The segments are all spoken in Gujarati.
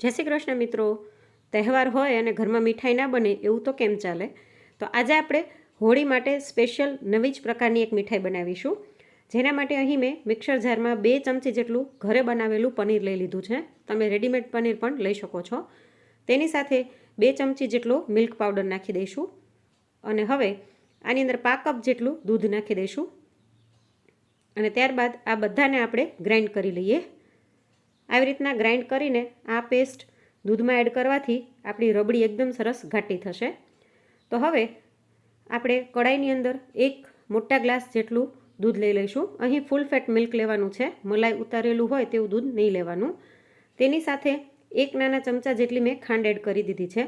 જય શ્રી કૃષ્ણ મિત્રો. તહેવાર હોય અને ઘરમાં મીઠાઈ ના બને એવું તો કેમ ચાલે? તો આજે આપણે હોળી માટે સ્પેશિયલ નવી જ પ્રકારની એક મીઠાઈ બનાવીશું. જેના માટે અહીં મેં મિક્સર જારમાં બે ચમચી જેટલું ઘરે બનાવેલું પનીર લઈ લીધું છે. તમે રેડીમેડ પનીર પણ લઈ શકો છો. તેની સાથે બે ચમચી જેટલો મિલ્ક પાવડર નાખી દઈશું. અને હવે આની અંદર પા કપ જેટલું દૂધ નાખી દઈશું. અને ત્યારબાદ આ બધાને આપણે ગ્રાઇન્ડ કરી લઈએ. આવી રીતના ગ્રાઇન્ડ કરીને આ પેસ્ટ દૂધમાં એડ કરવાથી આપણી રબડી એકદમ સરસ ઘાટી થશે. તો હવે આપણે કડાઈની અંદર એક મોટા ગ્લાસ જેટલું દૂધ લઈ લઈશું. અહીં ફૂલ ફેટ મિલ્ક લેવાનું છે. મલાઈ ઉતારેલું હોય તેવું દૂધ નહીં લેવાનું. તેની સાથે એક નાના ચમચા જેટલી મેં ખાંડ એડ કરી દીધી છે.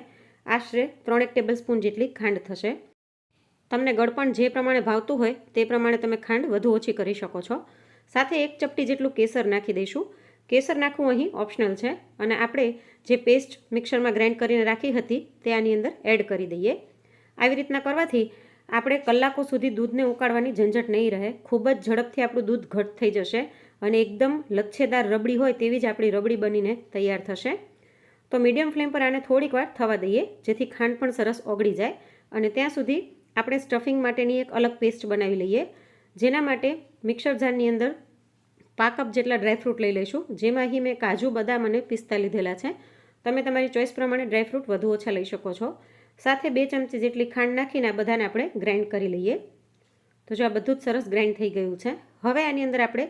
આશરે ત્રણેક ટેબલ સ્પૂન જેટલી ખાંડ થશે. તમને ગળપણ જે પ્રમાણે ભાવતું હોય તે પ્રમાણે તમે ખાંડ વધુ ઓછી કરી શકો છો. સાથે એક ચપટી જેટલું કેસર નાખી દઈશું. કેસર નાખવું અહીં ઓપ્શનલ છે અને આપણે જે પેસ્ટ મિક્સરમાં ગ્રાઇન્ડ કરીને રાખી હતી તે આની અંદર એડ કરી દઈએ. આવી રીતના કરવાથી આપણે કલાકો સુધી દૂધને ઉકાળવાની ઝંઝટ નહીં રહે. ખૂબ જ ઝડપથી આપણું દૂધ ઘટ થઈ જશે અને એકદમ લચ્છેદાર રબડી હોય તેવી જ આપણી રબડી બનીને તૈયાર થશે. તો મીડિયમ ફ્લેમ પર આને થોડીક વાર થવા દઈએ, જેથી ખાંડ પણ સરસ ઓગળી જાય અને ત્યાં સુધી આપણે સ્ટફિંગ માટેની એક અલગ પેસ્ટ બનાવી લઈએ, જેના માટે મિક્સર જારની અંદર પા કપ જેટલા ડ્રાયફ્રૂટ લઈ લઈશું. જેમાં અહીં મેં કાજુ, બદામ અને પિસ્તા લીધેલા છે. તમે તમારી ચોઈસ પ્રમાણે ડ્રાયફ્રૂટ વધુ ઓછા લઈ શકો છો. સાથે બે ચમચી જેટલી ખાંડ નાખીને આ બધાને આપણે ગ્રાઇન્ડ કરી લઈએ. તો જો આ બધું જ સરસ ગ્રાઇન્ડ થઈ ગયું છે. હવે આની અંદર આપણે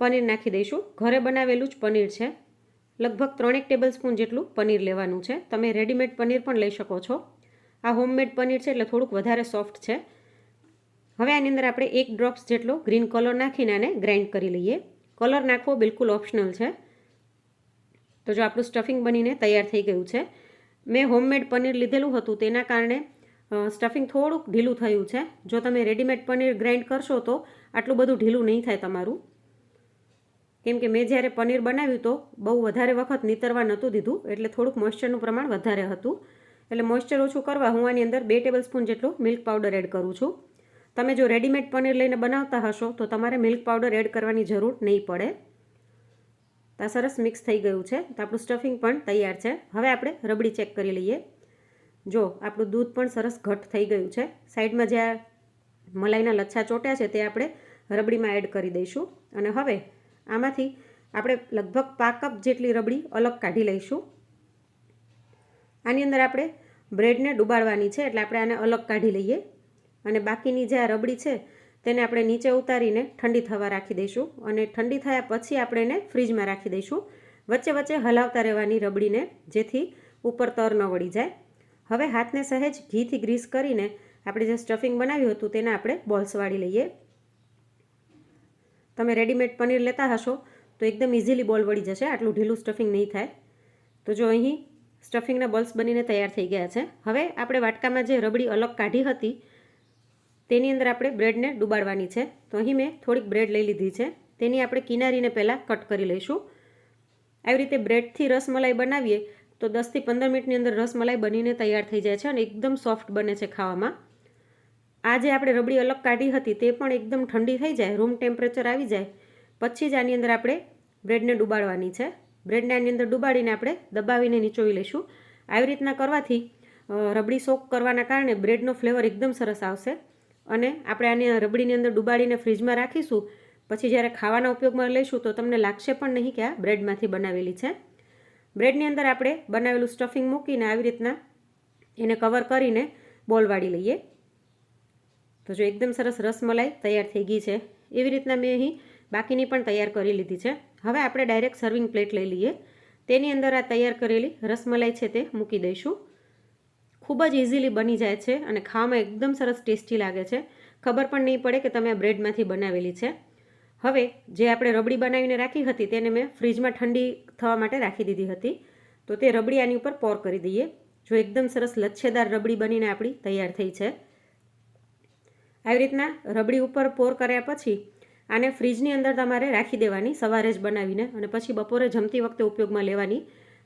પનીર નાખી દઈશું. ઘરે બનાવેલું જ પનીર છે. લગભગ ત્રણેક ટેબલ સ્પૂન જેટલું પનીર લેવાનું છે. તમે રેડીમેડ પનીર પણ લઈ શકો છો. આ હોમમેડ પનીર છે એટલે થોડુંક વધારે સોફ્ટ છે. હવે આની અંદર આપણે એક ડ્રોપ્સ જેટલો ગ્રીન કલર નાખીને આને ગ્રાઇન્ડ કરી લઈએ. કલર નાખવો બિલકુલ ઓપ્શનલ છે. તો જો આપણું સ્ટફિંગ બનીને તૈયાર થઈ ગયું છે. મેં હોમમેડ પનીર લીધેલું હતું, તેના કારણે સ્ટફિંગ થોડુંક ઢીલું થયું છે. જો તમે રેડીમેડ પનીર ગ્રાઇન્ડ કરશો તો આટલું બધું ઢીલું નહીં થાય તમારું. કેમ કે મેં જ્યારે પનીર બનાવ્યું તો બહુ વધારે વખત નીતરવા નહોતું દીધું, એટલે થોડુંક મોઇશ્ચરનું પ્રમાણ વધારે હતું. એટલે મોઇશ્ચર ઓછું કરવા હું આની અંદર બે ટેબલ સ્પૂન જેટલો મિલ્ક પાવડર એડ કરું છું. તમે જો રેડીમેડ પનીર લઈને બનાવતા હશો, તો તમારે મિલ્ક પાવડર એડ કરવાની જરૂર નહીં પડે. તો સરસ મિક્સ થઈ ગયું છે. તો આપણું સ્ટફિંગ પણ તૈયાર છે. હવે આપણે રબડી ચેક કરી લઈએ. જો આપણું દૂધ પણ સરસ ઘટ થઈ ગયું છે. સાઈડમાં જે મલાઈના લચ્છા ચોટ્યા છે, તે આપણે રબડીમાં એડ કરી દઈશું. અને હવે આમાંથી આપણે લગભગ પા કપ જેટલી રબડી અલગ કાઢી લઈશું. આની અંદર આપણે બ્રેડને ડુબાડવાની છે, એટલે આપણે આને અલગ કાઢી લઈએ. અને બાકીની જે આ રબડી છે, તેને આપણે નીચે ઉતારીને ઠંડી થવા રાખી દઈશું અને ઠંડી થયા પછી આપણે એને ફ્રીજમાં રાખી દઈશું. વચ્ચે વચ્ચે હલાવતા રહેવાની રબડીને જેથી ઉપર તર ન વળી જાય. હવે હાથને સહેજ ઘીથી ગ્રીસ કરીને આપણે જે સ્ટફિંગ બનાવ્યું હતું તેને આપણે બોલ્સ વાળી લઈએ. તમે રેડીમેડ પનીર લેતા હશો તો એકદમ ઇઝીલી બોલ વળી જશે, આટલું ઢીલું સ્ટફિંગ નહીં થાય. તો જો અહીં સ્ટફિંગના બોલ્સ બનીને તૈયાર થઈ ગયા છે. હવે આપણે વાટકામાં જે રબડી અલગ કાઢી હતી તેની અંદર આપણે બ્રેડને ડુબાડવાની છે. તો અહીં મેં થોડીક બ્રેડ લઈ લીધી છે. તેની આપણે કિનારીને પહેલાં કટ કરી લઈશું. આવી રીતે બ્રેડથી રસમલાઈ બનાવીએ તો દસથી પંદર મિનિટની અંદર રસમલાઈ બનીને તૈયાર થઈ જાય છે અને એકદમ સોફ્ટ બને છે ખાવામાં. આ જે આપણે રબડી અલગ કાઢી હતી તે પણ એકદમ ઠંડી થઈ જાય, રૂમ ટેમ્પરેચર આવી જાય. પછી જ આની અંદર આપણે બ્રેડને ડુબાડવાની છે. બ્રેડને આની અંદર ડુબાડીને આપણે દબાવીને નીચોવી લઈશું. આવી રીતના કરવાથી રબડી સોક કરવાના કારણે બ્રેડનો ફ્લેવર એકદમ સરસ આવશે. અને આપણે આને રબડીની અંદર ડુબાડીને ફ્રીજમાં રાખીશું. પછી જ્યારે ખાવાના ઉપયોગમાં લઈશું તો તમને લાગશે પણ નહીં કે આ બ્રેડમાંથી બનાવેલી છે. બ્રેડની અંદર આપણે બનાવેલું સ્ટફિંગ મૂકીને આવી રીતના એને કવર કરીને બોલ વાળી લઈએ. તો જો એકદમ સરસ રસમલાઈ તૈયાર થઈ ગઈ છે. એવી રીતના મેં અહીં બાકીની પણ તૈયાર કરી લીધી છે. હવે આપણે ડાયરેક્ટ સર્વિંગ પ્લેટ લઈ લઈએ. તેની અંદર આ તૈયાર કરેલી રસમલાઈ છે તે મૂકી દઈશું. ખૂબ જ ઇઝીલી બની જાય છે અને ખાવામાં એકદમ સરસ ટેસ્ટી લાગે છે. ખબર પણ નહીં પડે કે તમે આ બ્રેડમાંથી બનાવેલી છે. હવે જે આપણે રબડી બનાવીને રાખી હતી તેને મેં ફ્રીજમાં ઠંડી થવા માટે રાખી દીધી હતી. તો તે રબડી આની ઉપર પોર કરી દઈએ. જો એકદમ સરસ લચ્છેદાર રબડી બનીને આપણી તૈયાર થઈ છે. આવી રીતના રબડી ઉપર પોર કર્યા પછી આને ફ્રીજની અંદર તમારે રાખી દેવાની, સવારે જ બનાવીને અને પછી બપોરે જમતી વખતે ઉપયોગમાં લેવાની.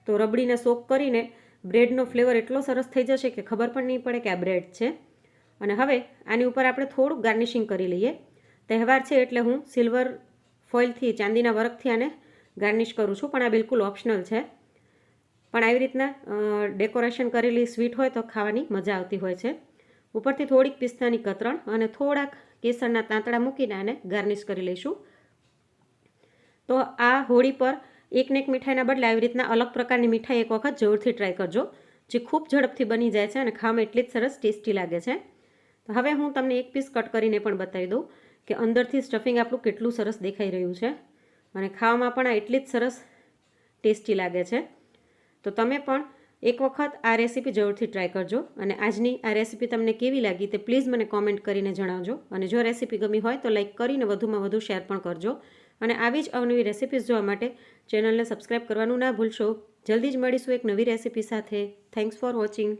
તો રબડીને સોક કરીને બ્રેડનો ફ્લેવર એટલો સરસ થઈ જશે કે ખબર પણ નહીં પડે કે આ બ્રેડ છે. અને હવે આની ઉપર આપણે થોડુંક ગાર્નિશિંગ કરી લઈએ. તહેવાર છે એટલે હું સિલ્વર ફોઇલથી, ચાંદીના વર્કથી આને ગાર્નિશ કરું છું, પણ આ બિલકુલ ઓપ્શનલ છે. પણ આવી રીતના ડેકોરેશન કરેલી સ્વીટ હોય તો ખાવાની મજા આવતી હોય છે. ઉપરથી થોડીક પિસ્તાની કતરણ અને થોડાક કેસરના તાંતડા મૂકીને આને ગાર્નિશ કરી લઈશું. તો આ હોળી પર એકને એક મીઠાઈના બદલે આવી રીતના અલગ પ્રકારની મીઠાઈ એક વખત જરૂરથી ટ્રાય કરજો, જે ખૂબ ઝડપથી બની જાય છે અને ખાવામાં એટલી જ સરસ ટેસ્ટી લાગે છે. તો હવે હું તમને એક પીસ કટ કરીને પણ બતાવી દઉં કે અંદરથી સ્ટફિંગ આપણું કેટલું સરસ દેખાઈ રહ્યું છે અને ખાવામાં પણ આ એટલી જ સરસ ટેસ્ટી લાગે છે. તો તમે પણ એક વખત આ રેસીપી જરૂરથી ટ્રાય કરજો અને આજની આ રેસીપી તમને કેવી લાગી તે પ્લીઝ મને કોમેન્ટ કરીને જણાવજો અને જો રેસીપી ગમી હોય તો લાઇક કરીને વધુમાં વધુ શેર પણ કરજો. અને આવી જ અવનવી રેસિપીઝ જોવા માટે ચેનલને સબસ્ક્રાઈબ કરવાનું ના ભૂલશો. જલ્દી જ મળીશું એક નવી રેસિપી સાથે. Thanks for watching